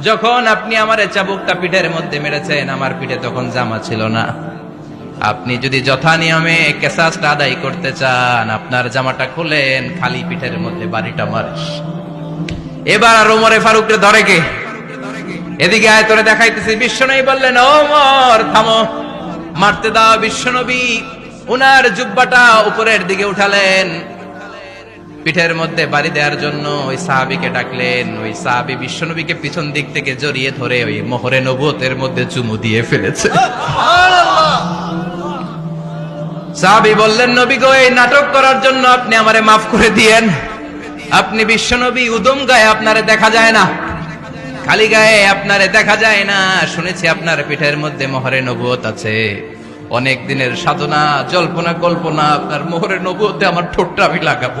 যখন আপনি আমার চাবুকটা পিঠের মধ্যে মেরেছেন, আমার পিঠে তখন জামা ছিল না। আপনি যদি যথা নিয়মে কেসাসটা আদায় করতে চান, আপনার জামাটা খুলেন, খালি পিঠের মধ্যে বাড়িটা মারিস। এবার আর ওমরে ফারুককে ধরে কে? এদিকে আয়, তোরে দেখাইতেছি। বিশ্বনবী বললেন ওমর, থামো। মারতে দাও বিশ্বনবী উনার জুব্বাটা উপরের দিকে উঠালেন। পিঠের মধ্যে বাড়ি দেওয়ার জন্য ওই সাহাবিকে ডাকলেন, ওই সাহাবি বিশ্বনবীকে পিছন দিক থেকে জড়িয়ে ধরে ওই মোহরে নবুয়তের মধ্যে চুমু দিয়ে ফেলেছে। সাহাবি বললেন, নবী গো, এই নাটক করার জন্য আপনি আমারে মাফ করে দিয়েন। আপনি বিশ্বনবী উদম গায়ে আপনারে দেখা যায় না, খালি গায়ে আপনারে দেখা যায় না। শুনেছি আপনার পিঠের মধ্যে মোহরে নবুয়ত আছে। অনেক দিনের সাধনা, জল্পনা কল্পনা, আপনার মোহরে নবুয়তে আমার ঠোঁটটা আমি লাগাবো।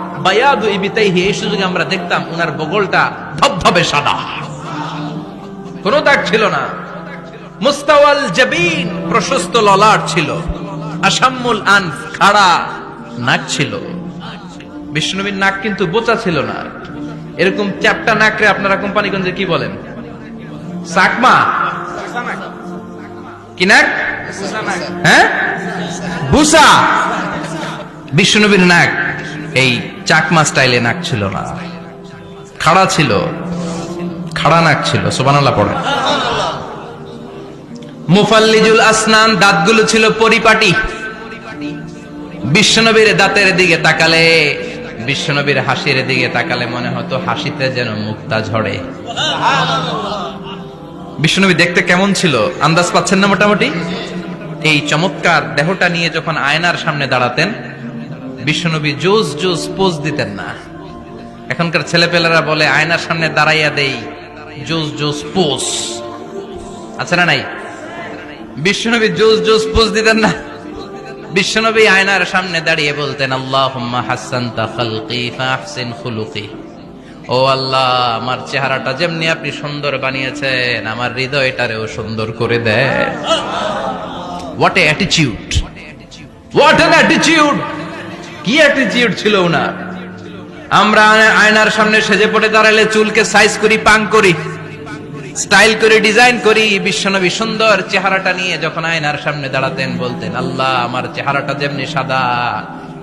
বায়াদু ইবিতাইহি, এই সুযোগে আমরা দেখতাম উনার বগলটা ধবধবে সাদা। কোনো দাগ ছিল না। মুস্তাওয়াল জাবিন প্রশস্ত ললাট ছিল। আসাম্মুল আনফ খাড়া নাক ছিল। বিষ্ণুনবীর নাক কিন্তু বোচা ছিল না। এরকম চ্যাপটা নাকরে আপনারা কোম্পানিগঞ্জে কি বলেন? সাকমা? কি নাক? হ্যাঁ? বুসা? বিষ্ণুবীর নাক। এই চাকমা স্টাইলে নাক ছিল না। খাড়া ছিল। খাড়া নাক ছিল সোবানাল্লাহ পড়ে মুফাল্লিজুল আসনান, দাঁতগুলো ছিল পরিপাটি। বিশ্বনবীর দাঁতের দিকে তাকালে, বিশ্বনবীর হাসির দিকে তাকালে মনে হতো হাসিতে যেন মুক্তা ঝরে। বিশ্বনবী দেখতে কেমন ছিল? আন্দাজ পাচ্ছেন না মোটামুটি? এই চমৎকার দেহটা নিয়ে যখন আয়নার সামনে দাঁড়াতেন বিশ্বনবী জোস জোস পোজ দিতেন না। এখনকার ছেলেপেলেরা বলে, আয়নার সামনে দাঁড়াইয়া দেই। জোস জোস পোজ। আছে না নাই? বিশ্বনবী জোস জোস পোজ দিতেন না। বিশ্বনবী আয়নার সামনে দাঁড়িয়ে বলতেন আল্লাহ হাসান খালকি ফাহসিন খুলুকি। ও আল্লাহ, আমার চেহারাটা যেমনি আপনি সুন্দর বানিয়েছেন, আমার হৃদয়টারেও সুন্দর করে দেন। What a attitude what an attitude কি অ্যাটিটিউড ছিল ওনার? আমরা আয়নার সামনে সেজে পড়ে দাঁড়ালে চুলকে সাইজ করি, পাং করি স্টাইল করে ডিজাইন করি, বিশ্বনবী সুন্দর চেহারাটা নিয়ে যখন আয়নার সামনে দাঁড়াতেন বলতেন, আল্লাহ, আমার চেহারাটা যেমনি সাদা,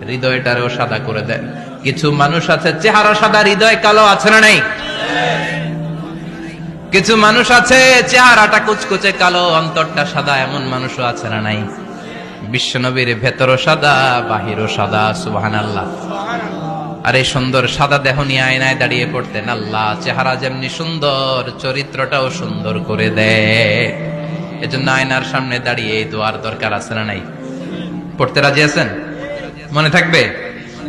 হৃদয়টারেও সাদা করে দেন। কিছু মানুষ আছে, চেহারা সাদা, হৃদয় কালো আছে না নাই? কিছু মানুষ আছে, চেহারাটা কুচকুচে কালো, অন্তরটা সাদা, এমন মানুষও আছে না নাই? বিশ্বনবীর ভেতরও সাদা, বাহিরও সাদা সুবাহান আল্লাহ আর এই সুন্দর সাদা দেহ নিয়ে আয়নায় দাঁড়িয়ে পড়তেন আল্লাহ। চেহারা যেমনি সুন্দর, চরিত্রটাও সুন্দর করে দেয়। এজন্য আয়নার সামনে দাঁড়িয়ে এই দোয়ার দরকার আছে না নাই? পড়তে রাজি আছেন? মনে থাকবে?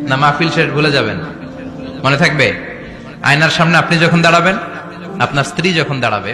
না মাহফিল শেষ ভুলে যাবেন? মনে থাকবে? আয়নার সামনে আপনি যখন দাঁড়াবেন, আপনার স্ত্রী যখন দাঁড়াবে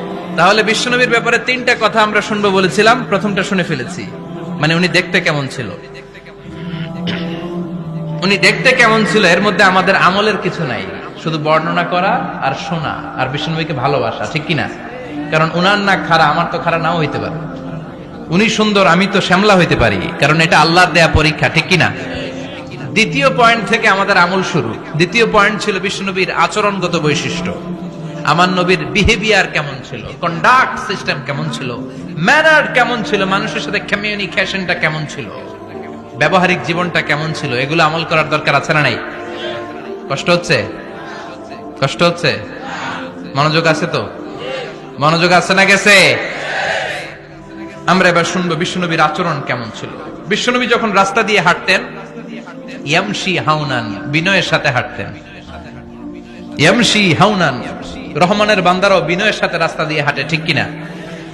তাহলে বিশ্বনবীর ব্যাপারে তিনটা কথা আমরা শুনব বলেছিলাম, প্রথমটা শুনে ফেলেছি। মানে উনি দেখতে কেমন ছিল? উনি দেখতে কেমন ছিল এর মধ্যে আমাদের আমলের কিছু নাই। শুধু বর্ণনা করা আর শোনা, আর বিষ্ণুনবীকে ভালোবাসা, ঠিক কিনা? কারণ উনার না খারা, আমার তো খারা নাও হইতে পারে। উনি সুন্দর, আমি তো শ্যামলা হইতে পারি, কারণ এটা আল্লাহর দেয়া পরীক্ষা, ঠিক কিনা? দ্বিতীয় পয়েন্ট থেকে আমাদের আমল শুরু। দ্বিতীয় পয়েন্ট ছিল বিষ্ণুনবীর আচরণগত বৈশিষ্ট্য। আমার নবীর বিহেভিয়ার কেমন ছিল? কন্ডাক্ট সিস্টেম কেমন ছিল? ম্যানার কেমন ছিল? মানুষের সাথে কমিউনিকেশনটা কেমন ছিল? ব্যবহারিক জীবনটা কেমন ছিল? এগুলো আমল করার দরকার আছে না নাই? কষ্ট হচ্ছে? কষ্ট হচ্ছে? মনোযোগ আছে তো? মনোযোগ আছে না গেছে? আমরা এবার শুনব বিশ্বনবীর আচরণ কেমন ছিল? বিশ্বনবী যখন রাস্তা দিয়ে হাঁটতেন হাউনান বিনয়ের সাথে হাঁটতেন। ইয়ামশি হাউনান রহমানের বান্দারাও বিনয়ের সাথে রাস্তা দিয়ে হাঁটে ঠিক কিনা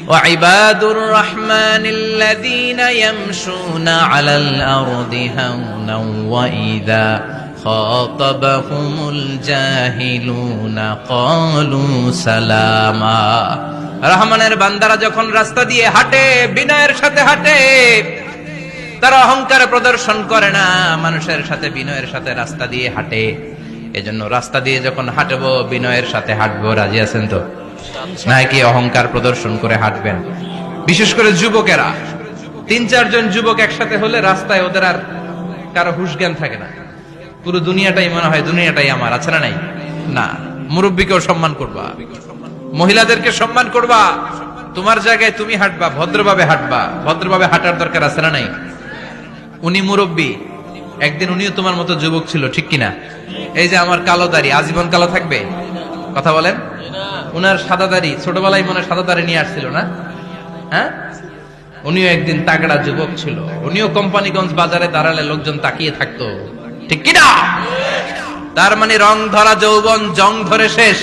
وعباد الرحمن الذين يمشون على الأرض هونا وإذا خاطبهم الجاهلون قالوا سلاما রহমানের বান্দারা যখন রাস্তা দিয়ে হাঁটে বিনয়ের সাথে হাঁটে তারা অহংকার প্রদর্শন করে না মানুষের সাথে বিনয়ের সাথে রাস্তা দিয়ে হাঁটে এজন্য রাস্তা দিয়ে যখন হাঁটবো, বিনয়ের সাথে হাঁটবো, রাজি আছেন তো? নাকি অহংকার প্রদর্শন করে হাঁটবেন? বিশেষ করে যুবকেরা। তিন, চারজন যুবক একসাথে হলে রাস্তায় ওদের আর কারও হুশ জ্ঞান থাকে না। পুরো দুনিয়াটাই মনে হয় দুনিয়াটাই আমার, আছে না নাই? না। মুরব্বীকেও সম্মান করবা। মহিলাদেরকে সম্মান করবা। তোমার জায়গায় তুমি হাঁটবা, ভদ্রভাবে হাঁটবা। ভদ্রভাবে হাঁটার দরকার আছে না নাই? উনি মুরব্বী। একদিন উনিও তোমার মতো যুবক ছিল, ঠিক কিনা? এই যে আমার কালো দাড়ি, আজীবন কালো থাকবে? কথা বলেন। উনার সাদা দাড়ি, ছোটবেলায় মনে সাদা দাড়ি নিয়ে আসছিল না? হ্যাঁ? উনিও একদিন তাগড়া যুবক ছিল। উনিও কোম্পানিগঞ্জ বাজারে দাঁড়ালে লোকজন তাকিয়ে থাকতো। ঠিক কিনা? তার মানে রং ধরা যৌবন, জং ধরে শেষ।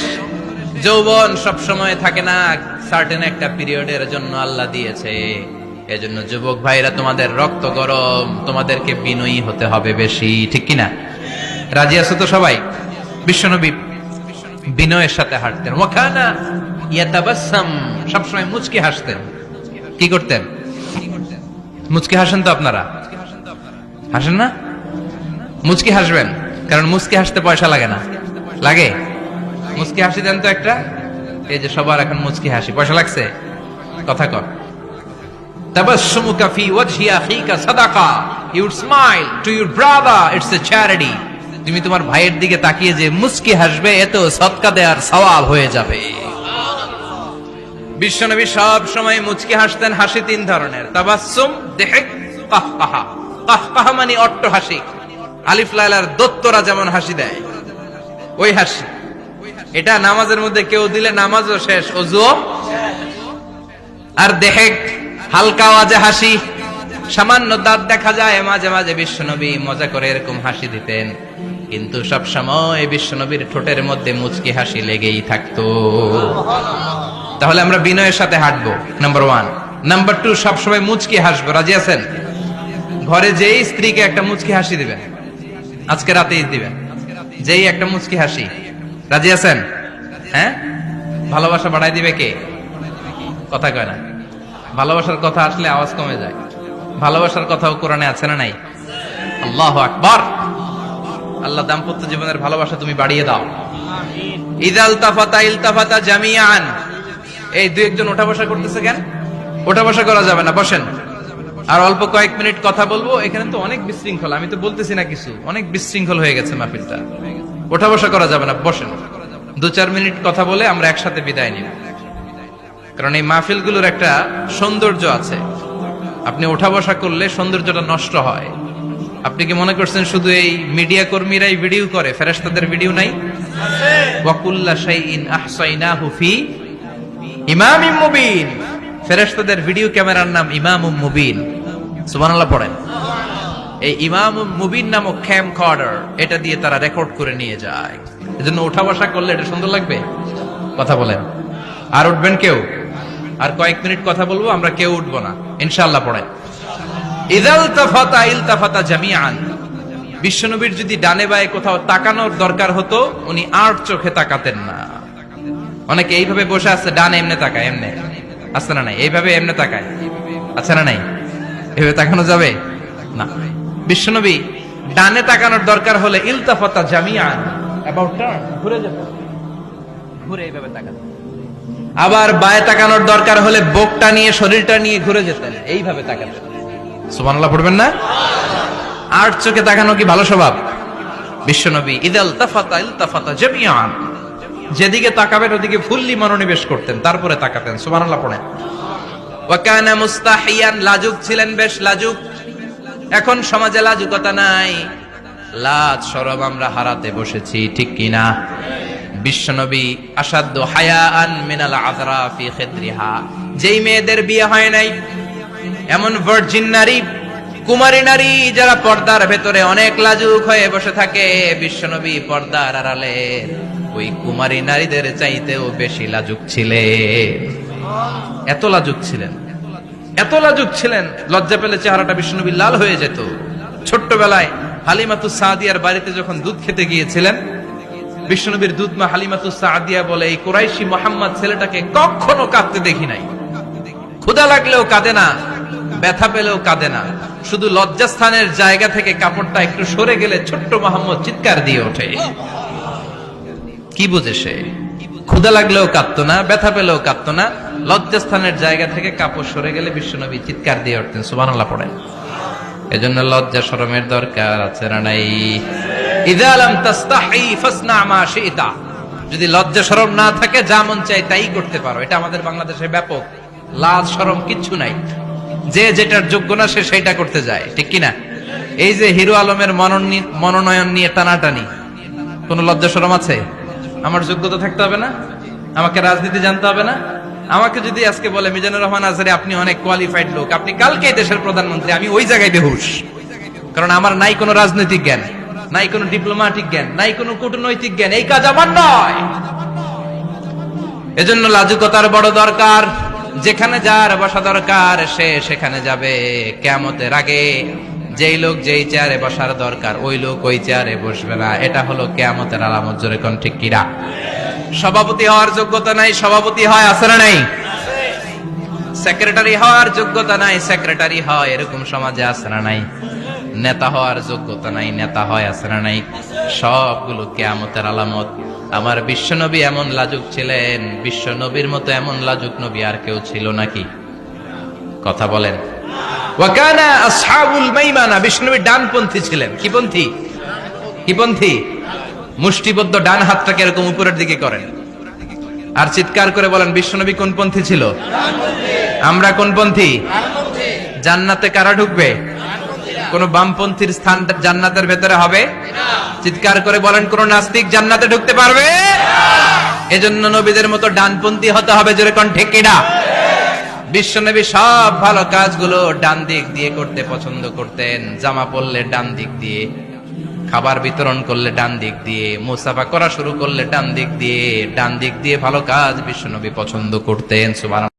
যৌবন সব সময় থাকে না সার্টেন একটা পিরিয়ডের জন্য আল্লাহ দিয়েছে। এজন্য যুবক ভাইরা, তোমাদের রক্ত গরম, তোমাদেরকে বিনয়ী হতে হবে বেশি, ঠিক কিনা? রাজি আছো তো সবাই? বিশ্বনবী বিনয়ের সাথে হাঁটতেন। ওখানা ইয়াতাবাসাম সবসময় মুচকি হাসতেন। কি করতেন? মুচকি হাসেন তো আপনারা? হাসেন না? মুচকি হাসবেন, কারণ মুচকি হাসতে পয়সা লাগে না। লাগে? মুচকি হাসি দেন তো একটা? এই যে সবার এখন মুচকি হাসি, পয়সা লাগছে? কথা কর তাবাসসুমুকা ফি ওয়াজহি আখিকা সাদাকা। You would smile to your brother it's a charity তুমি তোমার ভাইয়ের দিকে তাকিয়ে যে মুচকি হাসবে এত সদকা দেওয়ার সওয়াব হয়ে যাবে। বিশ্বনবী সব সময় মুচকি হাসতেন, হাসি তিন ধরনের। তাবাসসুম, দেহেক কাহকাহা কাহকাহা মানে অট্ট হাসি। আলিফ লাইলার দত্তরা যেমন হাসি দেয়, ওই হাসি। এটা নামাজের মধ্যে কেউ দিলে নামাজও শেষ অজুও আর দেহেক হালকা আওয়াজে হাসি। সামান্য দাঁত দেখা যায়, মাঝে মাঝে বিশ্বনবী মজা করে এরকম হাসি দিতেন। কিন্তু সব সময় বিশ্বনবীর ঠোঁটের মধ্যে মুচকি হাসি লেগেই থাকতো। তাহলে আমরা বিনয়ের সাথে হাঁটবো নাম্বার ওয়ান নাম্বার টু সবসময় মুচকি হাসবো, রাজি আছেন? ঘরে যেই স্ত্রীকে একটা মুচকি হাসি দিবেন, আজকে রাতেই দিবেন। যেই একটা মুচকি হাসি, রাজি আছেন? হ্যাঁ? ভালোবাসা বাড়াই দিবে কে? কথা কয় না। ভালোবাসার কথা আসলে আওয়াজ কমে যায়। ভালোবাসার কথাও কোরআনে আছে না নাই? আল্লাহ আকবার! আল্লাহ দাম্পত্য জীবনের ভালোবাসা তুমি বাড়িয়ে দাও। ইদাল তাফাতা ইলতাফাতা জামিয়ান এই একজন ওঠা বসা করতেছে কেন? ওঠা বসা করা যাবে না, বসেন। আর অল্প কয়েক মিনিট কথা বলব, এখানে তো অনেক বিশৃঙ্খল, আমি তো বলতেছি না কিছু। অনেক বিশৃঙ্খল হয়ে গেছে মাহফিলটা। ওঠা বসা করা যাবে না, বসেন। দু চার মিনিট কথা বলে আমরা একসাথে বিদায় নিব কারণ এই মাহফিলগুলোর একটা সৌন্দর্য আছে। আপনি ওঠা বসা করলে সৌন্দর্যটা নষ্ট হয়। আপনি কি মনে করছেন শুধু এই মিডিয়া কর্মীরাই ভিডিও করে, ফেরেশতাদের ভিডিও নাই? ওয়াকুল্লা শাইইন আহসাইনাহু ফি ইমামিম মুবিন। ফেরেশতাদের ভিডিও ক্যামেরার নাম সুবহানাল্লাহ পড়েন। এই ইমাম এটা দিয়ে তারা রেকর্ড করে নিয়ে যায়। এজন্য করলে এটা সুন্দর লাগবে? কথা বলেন। আর উঠবেন কেউ? আর কয়েক মিনিট কথা বলব, আমরা কেউ উঠবো না। তাফাতা জামিআন। বিশ্বনবীর যদি ডানে বায়ে কোথাও তাকানোর দরকার হতো, উনি আর চোখে তাকাতেন না। অনেকে এইভাবে বসে আছে, ডানে এমনে তাকায়, এমনে। আছে না নাই? এইভাবে এমনে তাকায়। আছে না নাই? এভাবে তাকানো যাবে? না। বিশ্বনবী ডানে তাকানোর দরকার হলে ইলতাফাতা জামিয়ান ঘুরে ঘুরে এইভাবে তাকাতেন আবার বায়ে তাকানোর দরকার হলে বোকটা নিয়ে শরীরটা নিয়ে ঘুরে যেতেন এইভাবে তাকাতেন সুবহানাল্লাহ পড়বেন না? আর চোখে তাকানো কি ভালো স্বভাব? বিশ্বনবী, ইদাল তাফাতা ইলতাফাতা জামিয়ান যেদিকে তাকাবেন, ওদিকে ফুল্লি মনোনিবেশ করতেন, তারপরে তাকাতেন। সুবহানাল্লাহ পড়েন। ওয়াকানা মুস্তাহিয়ান, লাজুক ছিলেন বেশ লাজুক। এখন সমাজে লাজুকতা নাই। লাজ, সরব আমরা হারাতে বসেছি, ঠিক কিনা? বিশ্বনবী আসাদ্দ হায়াআন মিনাল আযরা ফি খিদ্রিহা। যেই মেয়েদের বিয়ে হয় নাই, এমন ভার্জিন নারী, কুমারী নারী যারা পর্দার ভেতরে অনেক লাজুক হয়ে বসে থাকে, বিশ্বনবী পর্দার আড়ালে ওই কুমারী নারীদের চাইতেও বেশি লাজুক ছিলেন। এত লাজুক ছিলেন, এত লাজুক ছিলেন, লজ্জা পেলে চেহারাটা বিষ্ণুনবী লাল হয়ে যেত। ছোট্টবেলায় হালিমাতু সাদিয়ার বাড়িতে যখন দুধ খেতে গিয়েছিলেন বিষ্ণুনবীর দুধ মা হালিমাতু সাদিয়া বলে, এই কুরাইশি মোহাম্মদ ছেলেটাকে কখনো কাঁদতে দেখি নাই। ক্ষুদা লাগলেও কাঁদে না, ব্যথা পেলেও কাঁদে না। শুধু লজ্জাস্থানের জায়গা থেকে কাপড়টা একটু সরে গেলে ছোট্ট মোহাম্মদ চিৎকার দিয়ে ওঠে। কি বুঝে সে? ক্ষুদা লাগলেও কাঁদতো না, ব্যথা পেলেও কাঁদতো না। লজ্জাস্থানের জায়গা থেকে কাপড় সরে গেলে বিশ্বনবী চিৎকার দিয়ে উঠতেন, সুবহানাল্লাহ পড়েন। এজন্য লজ্জা শরমের দরকার আছে না নাই? যদি লজ্জা শরম না থাকে, যা মন চাই তাই করতে পারো। এটা আমাদের বাংলাদেশে ব্যাপক। লাজ শরম কিচ্ছু নাই। যে যেটার যোগ্য না, সে সেটা করতে যায়। ঠিক কিনা? এই যে হিরো আলমের মনোনি- মনোনয়ন নিয়ে টানাটানি, কোন লজ্জা শরম আছে? আমার যোগ্যতা থাকতে হবে না? আমাকে রাজনীতি জানতে হবে না? আমাকে যদি আজকে বলে, মিজানুর রহমান আজহারি আপনি অনেক কোয়ালিফাইড লোক। আপনি কালকে দেশের প্রধানমন্ত্রী, আমি ওই জায়গায় বেহুশ। কারণ আমার নাই কোনো রাজনৈতিক জ্ঞান। নাই কোনো ডিপ্লোম্যাটিক জ্ঞান, নাই কোনো কূটনৈতিক জ্ঞান, এই কাজ আমার নয়। এজন্য লাজুকতার বড় দরকার, যেখানে যার বসা দরকার, সে সেখানে যাবে কেমতের আগে। যেই লোক যেই চেয়ারে বসার দরকার, ওই লোক ওই চেয়ারে বসবে না। এটা হলো কেয়ামতের আলামত, জোরে কোন ঠিক কিরা সভাপতি হওয়ার যোগ্যতা নাই, সভাপতি হয়, আছে না নাই? সেক্রেটারি হওয়ার যোগ্যতা নাই, সেক্রেটারি হয়, এরকম সমাজে আছে না নাই? নেতা হওয়ার যোগ্যতা নাই, নেতা হয় না নাই। সবগুলো কেয়ামতের আলামত। আমার বিশ্বনবী এমন লাজুক ছিলেন, বিশ্বনবীর মতো এমন লাজুক নবী আর কেউ ছিল নাকি কথা বলেন। ডানপন্থী ছিলেন। কি পন্থী? কি পন্থী? মুষ্টিবদ্ধ ডান উপরের দিকে করেন। আর চিৎকার করে বলেন, বিশ্বনবী কোন পন্থী ছিল? আমরা কোন পন্থী? জান্নাতে কারা ঢুকবে? কোন বামপন্থীর স্থান জান্নাতের ভেতরে হবে? চিৎকার করে বলেন, কোন নাস্তিক জান্নাতে ঢুকতে পারবে? এজন্য নবীদের মতো ডানপন্থী হতে হবে জোরে কোন ঠেকিডা বিশ্বনবী সব ভালো কাজগুলো ডান দিক দিয়ে করতে পছন্দ করতেন। জামা পরলে ডান দিক দিয়ে, খাবার বিতরণ করলে ডান দিক দিয়ে, মুসাফা করা শুরু করলে ডান দিক দিয়ে, ডান দিক দিয়ে ভালো কাজ বিশ্বনবী পছন্দ করতেন। সুবহানাল্লাহ।